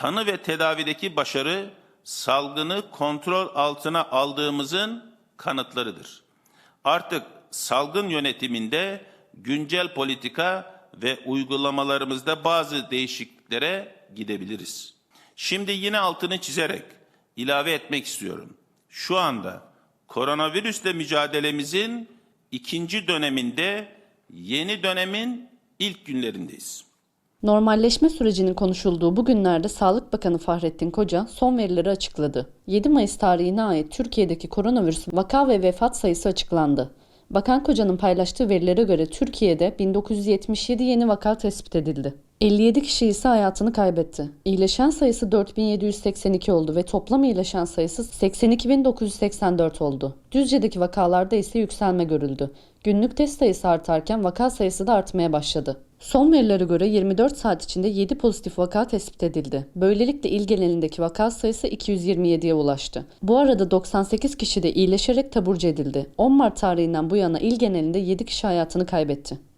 tanı ve tedavideki başarı salgını kontrol altına aldığımızın kanıtlarıdır. Artık salgın yönetiminde güncel politika ve uygulamalarımızda bazı değişikliklere gidebiliriz. Şimdi yine altını çizerek ilave etmek istiyorum. Şu anda koronavirüsle mücadelemizin ikinci döneminde yeni dönemin ilk günlerindeyiz. Normalleşme sürecinin konuşulduğu bu günlerde Sağlık Bakanı Fahrettin Koca son verileri açıkladı. 7 Mayıs tarihine ait Türkiye'deki koronavirüs vaka ve vefat sayısı açıklandı. Bakan Koca'nın paylaştığı verilere göre Türkiye'de 1977 yeni vaka tespit edildi. 57 kişi ise hayatını kaybetti. İyileşen sayısı 4782 oldu ve toplam iyileşen sayısı 82984 oldu. Düzce'deki vakalarda ise yükselme görüldü. Günlük test sayısı artarken vaka sayısı da artmaya başladı. Son verilere göre 24 saat içinde 7 pozitif vaka tespit edildi. Böylelikle il genelindeki vaka sayısı 227'ye ulaştı. Bu arada 98 kişi de iyileşerek taburcu edildi. 10 Mart tarihinden bu yana il genelinde 7 kişi hayatını kaybetti.